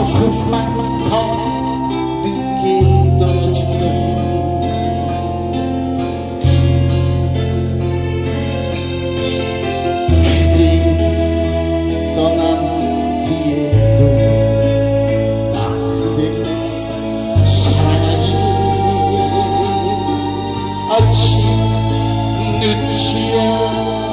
조금만 더 늦게 떠나주면 그대 떠난 뒤에도 나 그대를 사랑하니 아침 늦지야.